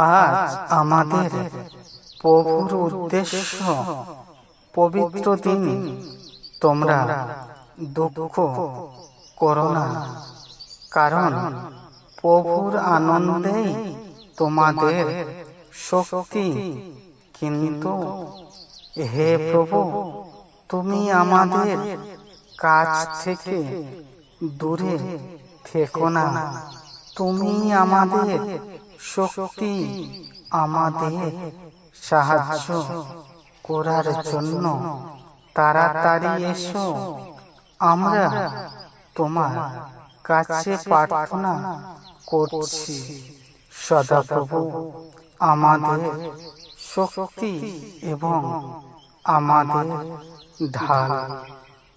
আজ আমাদের প্রভুর উদ্দেশ্য পবিত্র দিন। তোমরা দুঃখ করো না, কারণ প্রভুর আনন্দেই তোমাদের শক্তি। কিন্তু হে প্রভু, তুমি আমাদের কাছ থেকে দূরে থেকো না। তুমি আমাদের শক্তি আমাদের সাহায্য করার জন্য তাড়াতাড়ি এসো। আমরা তোমার কাছে প্রার্থনা করছি। সদাপ্রভু আমাদের শক্তি এবং আমাদের ঢাল।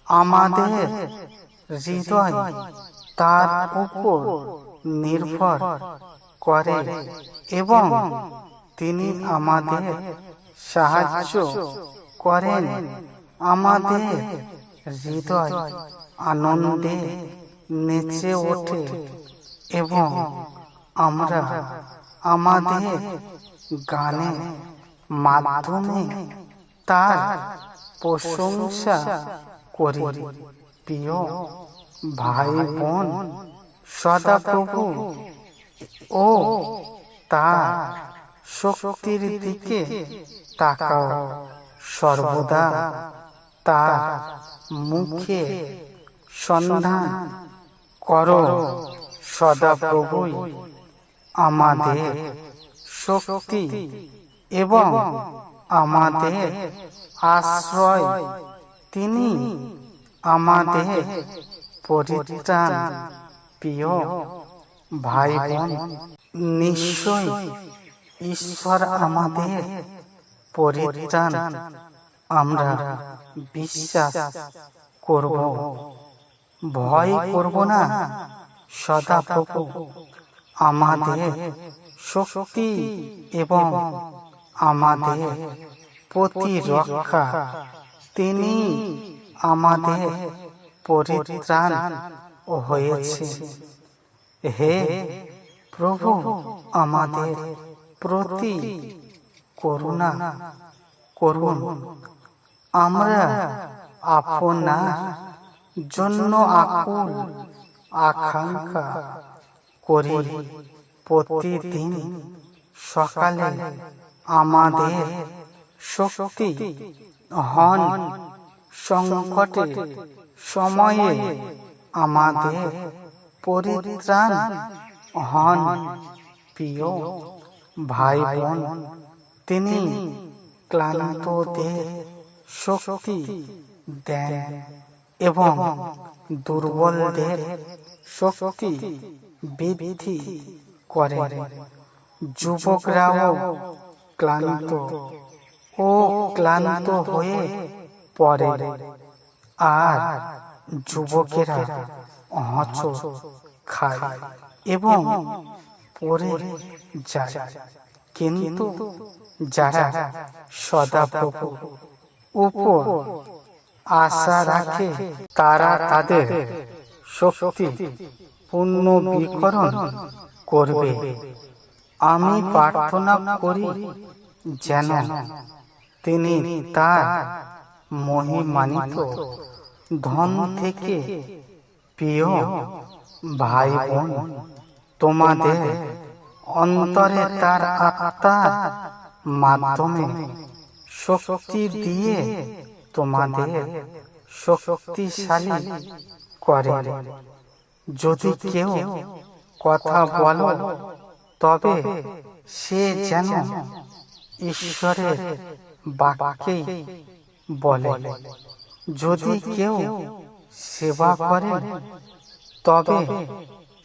আমাদের হৃদয় তার উপর নির্ভর। করে এবং তিনি আমাদের সাহায্য করেন। আমাদের হৃদয় আনন্দে নেচে ওঠে এবং আমরা আমাদের গানের মাধ্যমে তার প্রশংসা করি। প্রিয় ভাই বোন, সদাপ্রভু ও, তার শক্তির দিকে তাকাও। সর্বদা তার মুখে সন্ধান করো। সদাপ্রভুই আমাদের শক্তি এবং আমাদের আশ্রয়। তিনি আমাদের পরিত্রাণ। প্রিয় ভাই বোন নিশ্চয় ঈশ্বর আমাদের পরিত্রাণ। আমরা বিশ্বাস করব। ভয় করব না। সদা প্রভু আমাদের শক্তি এবং আমাদের প্রতিরক্ষা। তিনি আমাদের পরিত্রাণ হয়েছে। হে প্রভু আমাদের প্রতি করুণা করুন। আমরা আপনার জন্য আকুল আকাঙ্ক্ষা করি। প্রতিদিন সকালে আমাদের শক্তি হন। সংকটে সময়ে আমাদের পরিত্রাণ হন। প্রিয় ভাই বোন তিনি ক্লান্তদের শক্তি দেন এবং দুর্বলদের শক্তি বৃদ্ধি করে যুবকরাও ক্লান্ত ও ক্লান্ত হয়ে পড়ে। আর যুবকেরা হচ খায় এবং পড়ে যায়। কিন্তু যারা সদাপ্রভু উপর আশা রাখে, তারা তাদের শক্তি পূর্ণ বিকরণ করবে। আমি প্রার্থনা করি যেন তিনি তার মহিমানিত ধন থেকে প্রিয় ভাই বোন তোমাদের অন্তরে তার আত্মার মাধ্যমে শক্তি দিয়ে তোমাদের শক্তিশালী করে। যদি কেউ কথা বলো, তবে সে যেন ঈশ্বরের বাক্যেই বলে। যদি কেউ সেবা করে। তবে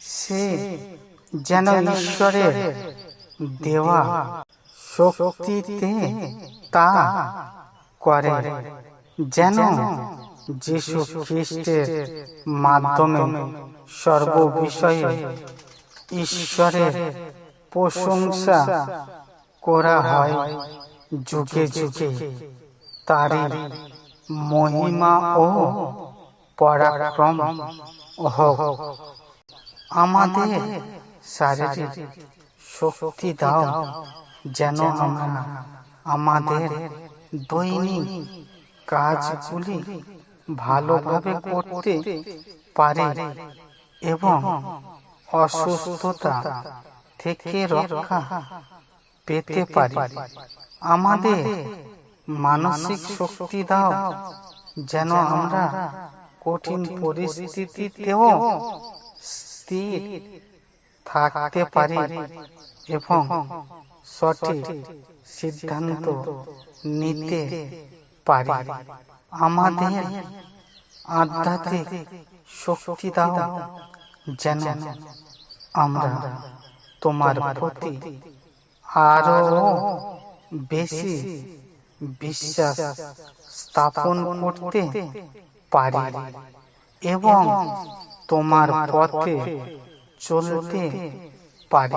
সে যেন ঈশ্বরের দেওয়া শক্তিতে তা করে। যেন যিশু খ্রিস্টের মাধ্যমে সর্ববিষয়ে ঈশ্বরের প্রশংসা করা হয় যুগে যুগে। তারই মহিমা ও পরাক্রম হোক। আমাদের শারীরিক শক্তি দাও যেন আমরা আমাদের দৈনিক কাজগুলি ভালোভাবে করতে পারে এবং অসুস্থতা থেকে রক্ষা পেতে পারি। আমাদের মানসিক শক্তি দাও যেন আমরা কঠিন পরিস্থিতিতেও স্থির থাকতে পারি এবং সঠিক সিদ্ধান্ত নিতে পারি। আমাদের আধ্যাত্মিক শক্তি দাও যেন আমরা তোমার প্রতি আরও বেশি বিশ্বাস স্থাপন করতে পারি এবং তোমার পথে চলতে পারি।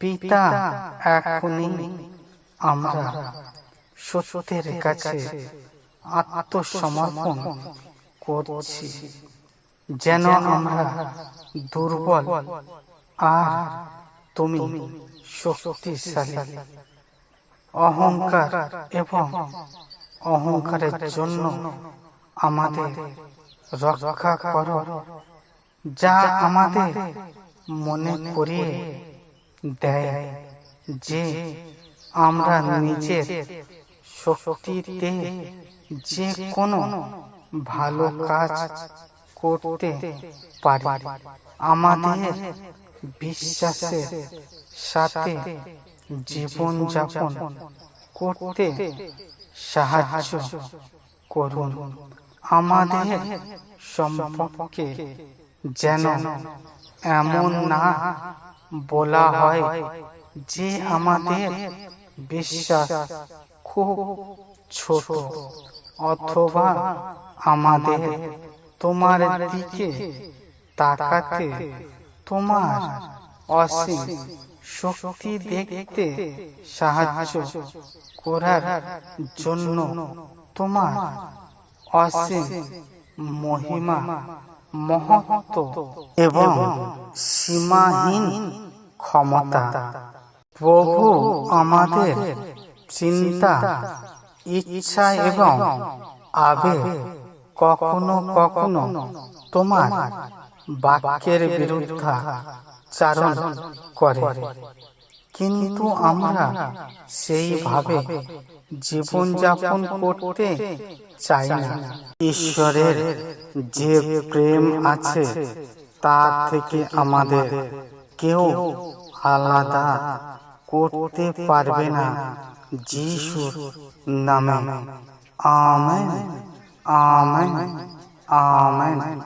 পিতা এখনই আমরা সত্যের কাছে আত্মসমর্পণ করছি, যেন আমরা দুর্বল আর তুমি শক্তিশালী। অহংকার এবং অহংকারের জন্য আমাদের রক্ষা করো। যা আমাদের মনে করিয়ে দেয় যে আমরা নিজের শক্তিতে যে কোনো ভালো কাজ করতে পারি। আমাদের বিশ্বাসের সাথে জীবন যাপন করতে সাহায্য করুন। আমাদের সম্পর্কে যেন এমন না বলা হয় যে আমাদের বিশ্বাস খুব ছোট অথবা আমাদের তোমার দিকে তাকাতে তোমার অসীম শক্তি দেখতে সাহায্য করার জন্য তোমার অসীম মহিমা, মহত্ব এবং সীমাহীন ক্ষমতা। প্রভু আমাদের চিন্তা, ইচ্ছা এবং আবেগ কখনো কখনো তোমার বাক্যের বিরুদ্ধা চারণ করে। কিন্তু আমরা সেইভাবে জীবনযাপন করতে চাই না। ঈশ্বরের যে প্রেম আছে তা থেকে আমাদের কেউ আলাদা করতে পারবে না। যিশুর নামে। আমেন। আমেন। আমেন।